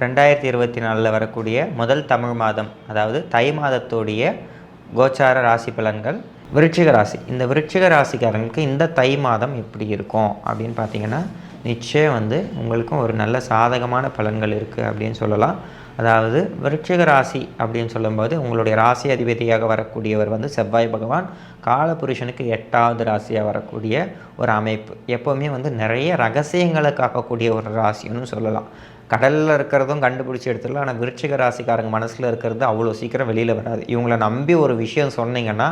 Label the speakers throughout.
Speaker 1: ரெண்டாயிரத்தி இருபத்தி நாலில் வரக்கூடிய முதல் தமிழ் மாதம் அதாவது தை மாதத்துடைய கோச்சார ராசி பலன்கள் விருச்சிக ராசி. இந்த விருச்சிக ராசிக்காரங்களுக்கு இந்த தை மாதம் எப்படி இருக்கும் அப்படின்னு பார்த்தீங்கன்னா நிச்சயம் வந்து உங்களுக்கும் ஒரு நல்ல சாதகமான பலன்கள் இருக்குது அப்படின்னு சொல்லலாம். அதாவது விருட்சிக ராசி அப்படின்னு சொல்லும்போது உங்களுடைய ராசி அதிபதியாக வரக்கூடியவர் வந்து செவ்வாய் பகவான். காலபுருஷனுக்கு எட்டாவது ராசியாக வரக்கூடிய ஒரு அமைப்பு. எப்போவுமே வந்து நிறைய ரகசியங்களை காக்கக்கூடிய ஒரு ராசின்னு சொல்லலாம். கடலில் இருக்கிறதும் கண்டுபிடிச்சி எடுத்துடலாம். ஆனால் விருட்சிக ராசிக்காரங்க மனசில் இருக்கிறது அவ்வளோ சீக்கிரம் வெளியில் வராது. இவங்களை நம்பி ஒரு விஷயம் சொன்னீங்கன்னா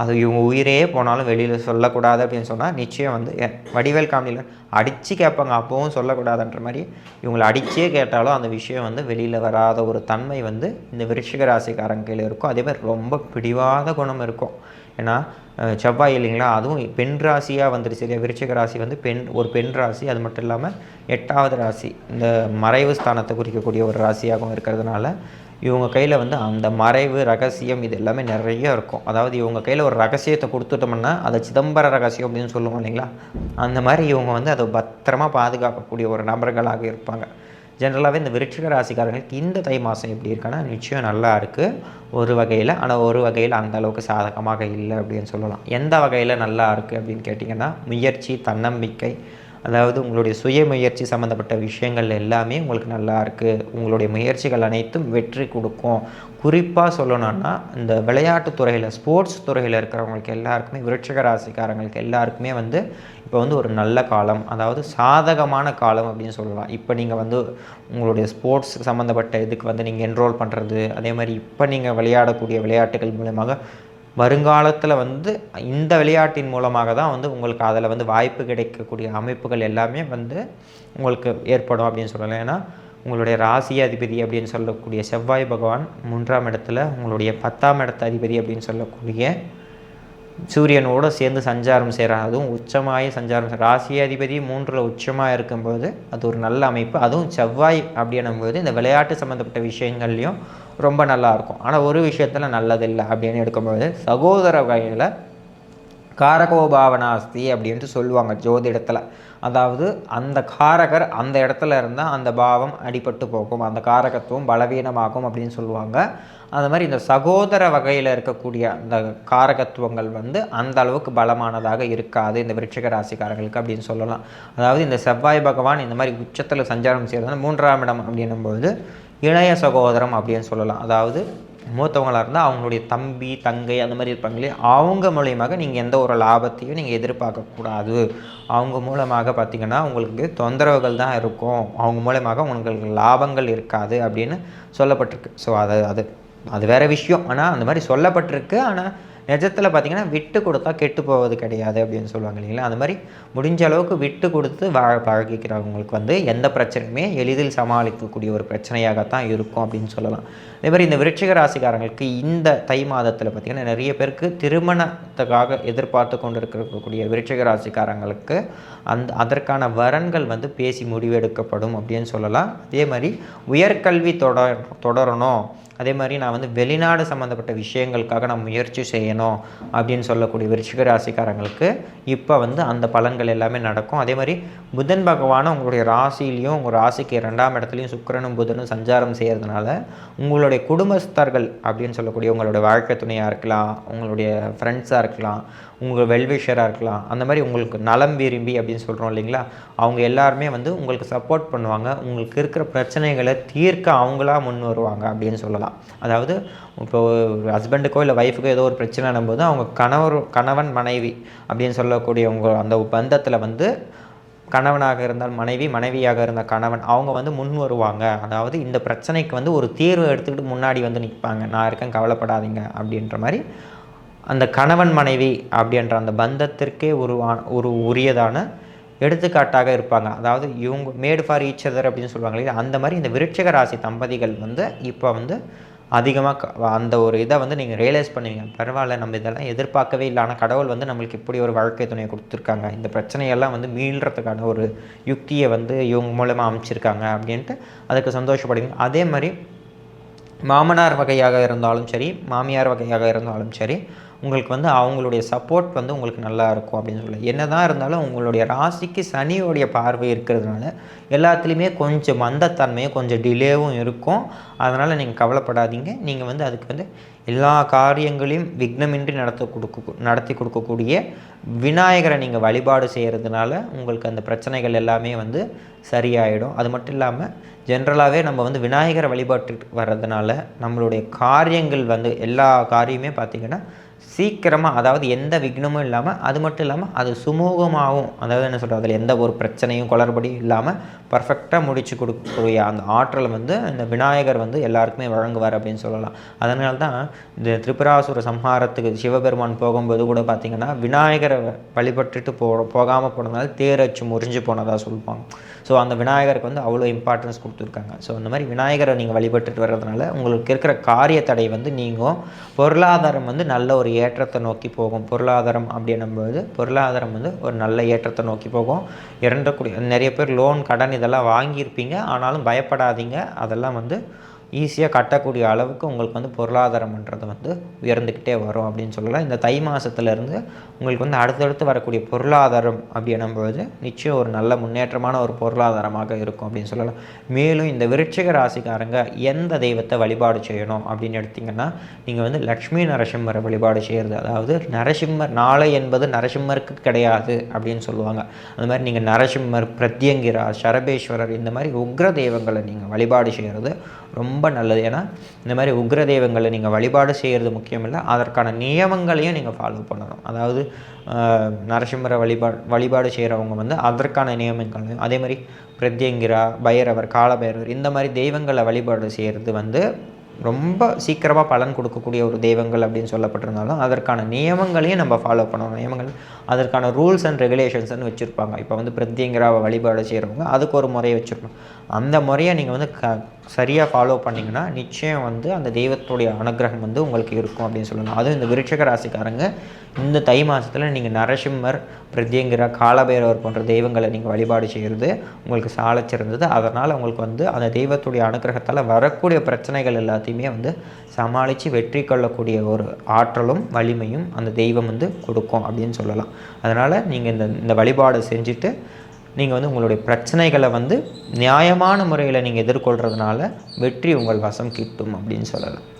Speaker 1: அது இவங்க உயிரே போனாலும் வெளியில் சொல்லக்கூடாது அப்படின்னு சொன்னால் நிச்சயம் வந்து வடிவேல் காமெடியில் அடித்து கேட்பாங்க அப்போவும் சொல்லக்கூடாதுன்ற மாதிரி இவங்களை அடித்தே கேட்டாலும் அந்த விஷயம் வந்து வெளியில் வராத ஒரு தன்மை வந்து இந்த விருச்சிக ராசிக்காரங்க கையில் இருக்கும். அதே மாதிரி ரொம்ப பிடிவாத குணம் இருக்கும். ஏன்னா செவ்வாய் இல்லைங்களா? அதுவும் பெண் ராசியாக வந்துருச்சு இல்லையா? விருச்சிக ராசி வந்து பெண் ஒரு பெண் ராசி அது மட்டும் இல்லாமல் எட்டாவது ராசி இந்த மறைவு ஸ்தானத்தை குறிக்கக்கூடிய ஒரு ராசியாகவும் இருக்கிறதுனால இவங்க கையில் வந்து அந்த மறைவு ரகசியம் இது எல்லாமே நிறைய இருக்கும். அதாவது இவங்க கையில் ஒரு ரகசியத்தை கொடுத்துட்டோம்னா அதை சிதம்பர ரகசியம் அப்படின்னு சொல்லுவோம் இல்லைங்களா? அந்த மாதிரி இவங்க வந்து அதை பத்திரமா பாதுகாக்கக்கூடிய ஒரு நபர்களாக இருப்பாங்க. ஜென்ரலாகவே இந்த விருட்சிக ராசிக்காரங்களுக்கு இந்த தை மாதம் எப்படி இருக்குன்னா நிச்சயம் நல்லா இருக்குது ஒரு வகையில் ஆனால் ஒரு வகையில் அந்த அளவுக்கு சாதகமாக இல்லை அப்படின்னு சொல்லலாம். எந்த வகையில் நல்லா இருக்குது அப்படின்னு கேட்டிங்கன்னா முயற்சி தன்னம்பிக்கை அதாவது உங்களுடைய சுய முயற்சி சம்மந்தப்பட்ட விஷயங்கள் எல்லாமே உங்களுக்கு நல்லா இருக்குது உங்களுடைய முயற்சிகள் அனைத்தும் வெற்றி கொடுக்கும். குறிப்பாக சொல்லணும்னா இந்த விளையாட்டு துறையில் ஸ்போர்ட்ஸ் துறையில் இருக்கிறவங்களுக்கு எல்லாருக்குமே விருட்சக ராசிக்காரங்களுக்கு எல்லாருக்குமே வந்து இப்போ வந்து ஒரு நல்ல காலம். அதாவது சாதகமான காலம் அப்படின்னு சொல்லலாம். இப்போ நீங்கள் வந்து உங்களுடைய ஸ்போர்ட்ஸ் சம்மந்தப்பட்ட இதுக்கு வந்து நீங்கள் என்ரோல் பண்ணுறது அதே மாதிரி இப்போ நீங்கள் விளையாடக்கூடிய விளையாட்டுகள் மூலமாக வருங்காலத்தில் வந்து இந்த விளையாட்டின் மூலமாக தான் வந்து உங்களுக்கு அதில் வந்து வாய்ப்பு கிடைக்கக்கூடிய அமைப்புகள் எல்லாமே வந்து உங்களுக்கு ஏற்படும் அப்படின்னு சொல்லலாம். ஏன்னா உங்களுடைய ராசி அதிபதி அப்படின்னு சொல்லக்கூடிய செவ்வாய் பகவான் மூன்றாம் இடத்துல உங்களுடைய பத்தாம் இடத்து அதிபதி அப்படின்னு சொல்லக்கூடிய சூரியனோடு சேர்ந்து சஞ்சாரம் செய்கிறார் அதுவும் உச்சமாய சஞ்சாரம் ராசி அதிபதி மூன்றில் உச்சமாக இருக்கும்போது அது ஒரு நல்ல அமைப்பு. அதுவும் செவ்வாய் அப்படின்னும்போது இந்த விளையாட்டு சம்மந்தப்பட்ட விஷயங்கள்லையும் ரொம்ப நல்லா இருக்கும் ஆனால் ஒரு விஷயத்தில் நல்லதில்லை அப்படின்னு எடுக்கும்பொழுது சகோதர வகையில் காரகோபாவனாஸ்தி அப்படின்ட்டு சொல்லுவாங்க ஜோதிடத்தில். அதாவது அந்த காரகர் அந்த இடத்துல இருந்தால் அந்த பாவம் அடிபட்டு போகும் அந்த காரகத்துவம் பலவீனமாகும் அப்படின்னு சொல்லுவாங்க. அந்த மாதிரி இந்த சகோதர வகையில் இருக்கக்கூடிய அந்த காரகத்துவங்கள் வந்து அந்த அளவுக்கு பலமானதாக இருக்காது இந்த விருட்சிக ராசிக்காரர்களுக்கு அப்படின்னு சொல்லலாம். அதாவது இந்த செவ்வாய் பகவான் இந்த மாதிரி உச்சத்தில் சஞ்சாரம் செய்யறதுனால மூன்றாம் இடம் அப்படின்னும்போது இளைய சகோதரம் அப்படின்னு சொல்லலாம். அதாவது மூத்தவங்களாக இருந்தால் அவங்களுடைய தம்பி தங்கை அந்த மாதிரி இருப்பாங்களே அவங்க மூலியமாக நீங்கள் எந்த ஒரு லாபத்தையும் நீங்கள் எதிர்பார்க்கக்கூடாது அவங்க மூலமாக பார்த்திங்கன்னா உங்களுக்கு தொந்தரவுகள் தான் இருக்கும். அவங்க மூலமாக உங்களுக்கு லாபங்கள் இருக்காது அப்படின்னு சொல்லப்பட்டிருக்கு. ஸோ அது அது அது வேற விஷயம். ஆனால் அந்த மாதிரி சொல்லப்பட்டிருக்கு. ஆனால் நிஜத்தில் பார்த்தீங்கன்னா விட்டு கொடுத்தா கெட்டு போவது கிடையாது அப்படின்னு சொல்லுவாங்க இல்லைங்களா? அந்த மாதிரி முடிஞ்ச அளவுக்கு விட்டு கொடுத்து வாழ பழகிக்கிறவங்களுக்கு வந்து எந்த பிரச்சனையுமே எளிதில் சமாளிக்கக்கூடிய ஒரு பிரச்சனையாகத்தான் இருக்கும் அப்படின்னு சொல்லலாம். அதே மாதிரி இந்த விருட்சிக ராசிக்காரங்களுக்கு இந்த தை மாதத்தில் பார்த்திங்கன்னா நிறைய பேருக்கு திருமணத்துக்காக எதிர்பார்த்து கொண்டு இருக்கக்கூடிய விருட்சிக ராசிக்காரங்களுக்கு அந்த அதற்கான வரன்கள் வந்து பேசி முடிவெடுக்கப்படும் அப்படின்னு சொல்லலாம். அதே மாதிரி உயர்கல்வி தொடர் தொடரணும். அதே மாதிரி நான் வந்து வெளிநாடு சம்மந்தப்பட்ட விஷயங்களுக்காக நான் முயற்சி செய்யணும். அப்படின்னு சொல்லக்கூடிய விருச்சிக ராசிக்காரங்களுக்கு இப்போ வந்து அந்த பலன்கள் எல்லாமே நடக்கும். அதே மாதிரி புதன் பகவானும் உங்களுடைய ராசியிலையும் உங்கள் ராசிக்கு ரெண்டாம் இடத்துலையும் சுக்கரனும் புதனும் சஞ்சாரம் செய்கிறதுனால உங்களுடைய குடும்பஸ்தர்கள் அப்படின்னு சொல்லக்கூடிய உங்களுடைய வாழ்க்கை துணையாக இருக்கலாம் உங்களுடைய ஃப்ரெண்ட்ஸாக இருக்கலாம் உங்கள் வெல்விஷராக இருக்கலாம் அந்த மாதிரி உங்களுக்கு நலம் விரும்பி அப்படின்னு சொல்கிறோம் இல்லைங்களா? அவங்க எல்லாருமே வந்து உங்களுக்கு சப்போர்ட் பண்ணுவாங்க. உங்களுக்கு இருக்கிற பிரச்சனைகளை தீர்க்க அவங்களா முன் வருவாங்க அப்படின்னு சொல்லலாம். அதாவது இப்போ ஹஸ்பண்டுக்கோ இல்லை ஒய்ஃபுக்கோ ஏதோ ஒரு பிரச்சனை போது அவங்க கணவர் கணவன் மனைவி அப்படின்னு சொல்லக்கூடிய உங்க அந்த பந்தத்தில் வந்து கணவனாக இருந்தால் மனைவி மனைவியாக இருந்த கணவன் அவங்க வந்து முன் வருவாங்க. அதாவது இந்த பிரச்சனைக்கு வந்து ஒரு தீர்வு எடுத்துக்கிட்டு முன்னாடி வந்து நிற்பாங்க நான் இருக்கேன் கவலைப்படாதீங்க அப்படின்ற மாதிரி அந்த கணவன் மனைவி அப்படின்ற அந்த பந்தத்திற்கே உருவான ஒரு உரியதான எடுத்துக்காட்டாக இருப்பாங்க. அதாவது இவங்க மேடு ஃபார் ஈச் அதர் அப்படின்னு சொல்லுவாங்க இல்லையா? அந்த மாதிரி இந்த விருட்சக ராசி தம்பதிகள் வந்து இப்போ வந்து அதிகமாக அந்த ஒரு இதை வந்து நீங்கள் ரியலைஸ் பண்ணுவீங்க. பரவாயில்ல நம்ம இதெல்லாம் எதிர்பார்க்கவே இல்லை. ஆனால் கடவுள் வந்து நம்மளுக்கு இப்படி ஒரு வாழ்க்கை துணையை கொடுத்துருக்காங்க. இந்த பிரச்சனையெல்லாம் வந்து மீள்றதுக்கான ஒரு யுக்தியை வந்து இவங்க மூலமாக அமைச்சிருக்காங்க அப்படின்ட்டு அதுக்கு சந்தோஷப்படுவீங்க. அதே மாதிரி மாமனார் வகையாக இருந்தாலும் சரி மாமியார் வகையாக இருந்தாலும் சரி உங்களுக்கு வந்து அவங்களுடைய சப்போர்ட் வந்து உங்களுக்கு நல்லா இருக்கும் அப்படின்னு சொல்லலாம் என்ன தான் இருந்தாலும் உங்களுடைய ராசிக்கு சனியோடைய பார்வை இருக்கிறதுனால எல்லாத்துலேயுமே கொஞ்சம் மந்தத்தன்மையும் கொஞ்சம் டிலேவும் இருக்கும். அதனால் நீங்கள் கவலைப்படாதீங்க. நீங்கள் வந்து அதுக்கு வந்து எல்லா காரியங்களையும் விக்னமின்றி நடத்த கொடுக்க நடத்தி கொடுக்கக்கூடிய விநாயகரை நீங்கள் வழிபாடு செய்கிறதுனால உங்களுக்கு அந்த பிரச்சனைகள் எல்லாமே வந்து சரியாயிடும். அது மட்டும் இல்லாமல் ஜென்ரலாகவே நம்ம வந்து விநாயகரை வழிபாட்டு வர்றதுனால நம்மளுடைய காரியங்கள் வந்து எல்லா காரியமே பார்த்திங்கன்னா சீக்கிரமாக அதாவது எந்த விக்னமும் இல்லாமல் அது மட்டும் இல்லாமல் அது சுமூகமாகவும் அதாவது என்ன சொல்கிறது அதில் எந்த ஒரு பிரச்சனையும் குளறுபடியும் இல்லாமல் பர்ஃபெக்டாக முடிச்சு கொடுக்கக்கூடிய அந்த ஆற்றலை வந்து இந்த விநாயகர் வந்து எல்லாருக்குமே வழங்குவார் அப்படின்னு சொல்லலாம். அதனால தான் இந்த திரிபுராசுர சம்ஹாரத்துக்கு சிவபெருமான் போகும்போது கூட பார்த்திங்கன்னா விநாயகரை வழிபட்டுட்டு போ போகாமல் போனதுனால தேரச்சு முறிஞ்சு போனதாக சொல்லுவாங்க. ஸோ அந்த விநாயகருக்கு வந்து அவ்வளோ இம்பார்ட்டன்ஸ் கொடுத்துருக்காங்க. ஸோ அந்த மாதிரி விநாயகரை நீங்கள் வழிபட்டுட்டு வர்றதுனால உங்களுக்கு இருக்கிற காரிய தடை வந்து நீங்கும். பொருளாதாரம் வந்து நல்ல ஒரு ஏற்றத்தை நோக்கி போகும். பொருளாதாரம் அப்படின்னும்போது பொருளாதாரம் வந்து ஒரு நல்ல ஏற்றத்தை நோக்கி போகும். இறண்டக்கூடிய நிறைய பேர் லோன் கடன் இதெல்லாம் வாங்கியிருப்பீங்க. ஆனாலும் பயப்படாதீங்க. அதெல்லாம் வந்து ஈஸியாக கட்டக்கூடிய அளவுக்கு உங்களுக்கு வந்து பொருளாதாரம்ன்றது வந்து உயர்ந்துக்கிட்டே வரும் அப்படின்னு சொல்லலாம். இந்த தை மாதத்துலேருந்து உங்களுக்கு வந்து அடுத்தடுத்து வரக்கூடிய பொருளாதாரம் அப்படின்னும்போது நிச்சயம் ஒரு நல்ல முன்னேற்றமான ஒரு பொருளாதாரமாக இருக்கும் அப்படின்னு சொல்லலாம். மேலும் இந்த விருட்சிக ராசிக்காரங்க எந்த தெய்வத்தை வழிபாடு செய்யணும் அப்படின்னு எடுத்திங்கன்னா நீங்கள் வந்து லக்ஷ்மி நரசிம்மரை வழிபாடு செய்கிறது அதாவது நரசிம்மர் நாளை என்பது நரசிம்மருக்கு கிடையாது அப்படின்னு சொல்லுவாங்க. அந்த மாதிரி நீங்கள் நரசிம்மர் பிரத்யங்கிரா சரபேஸ்வரர் இந்த மாதிரி உக்ர தெய்வங்களை நீங்கள் வழிபாடு செய்கிறது ரொம்ப ரொம்ப நல்லது. ஏன்னா இந்த மாதிரி உக்ர தெய்வங்களை நீங்கள் வழிபாடு செய்கிறது முக்கியம் இல்லை அதற்கான நியமங்களையும் நீங்கள் ஃபாலோ பண்ணணும். அதாவது நரசிம்மரை வழிபாடு வழிபாடு செய்கிறவங்க வந்து அதற்கான நியமங்களையும் அதே மாதிரி பிரத்யங்கிரா பைரவர் காலபைரவர் இந்த மாதிரி தெய்வங்களை வழிபாடு செய்கிறது வந்து ரொம்ப சீக்கிரமாக பலன் கொடுக்கக்கூடிய ஒரு தெய்வங்கள் அப்படின்னு சொல்லப்பட்டிருந்தாலும் அதற்கான நியமங்களையும் நம்ம ஃபாலோ பண்ணணும். நியமங்கள் அதற்கான ரூல்ஸ் அண்ட் ரெகுலேஷன்ஸ்னு வச்சுருப்பாங்க. இப்போ வந்து பிரத்யங்கிராவை வழிபாடு செய்கிறவங்க அதுக்கு ஒரு முறையை வச்சுருக்கணும். அந்த முறையை நீங்கள் வந்து க சரியாக ஃபாலோ பண்ணிங்கன்னா நிச்சயம் வந்து அந்த தெய்வத்துடைய அனுகிரகம் வந்து உங்களுக்கு இருக்கும் அப்படின்னு சொல்லலாம் அதுவும் இந்த விருட்சக ராசிக்காரங்க இந்த தை மாதத்தில் நீங்கள் நரசிம்மர் பிரத்யங்கிரா காலபைரவர் போன்ற தெய்வங்களை நீங்கள் வழிபாடு செய்கிறது உங்களுக்கு சாலச்சிறந்தது அதனால் உங்களுக்கு வந்து அந்த தெய்வத்துடைய அனுகிரகத்தால் வரக்கூடிய பிரச்சனைகள் எல்லாத்தையுமே வந்து சமாளித்து வெற்றி கொள்ளக்கூடிய ஒரு ஆற்றலும் வலிமையும் அந்த தெய்வம் வந்து கொடுக்கும் அப்படின்னு சொல்லலாம். அதனால் நீங்கள் இந்த இந்த வழிபாடு செஞ்சுட்டு நீங்கள் வந்து உங்களுடைய பிரச்சனைகளை வந்து நியாயமான முறையில் நீங்கள் எதிர்கொள்கிறதுனால வெற்றி உங்கள் வசம் கிட்டும் அப்படின்னு சொல்லலாம்.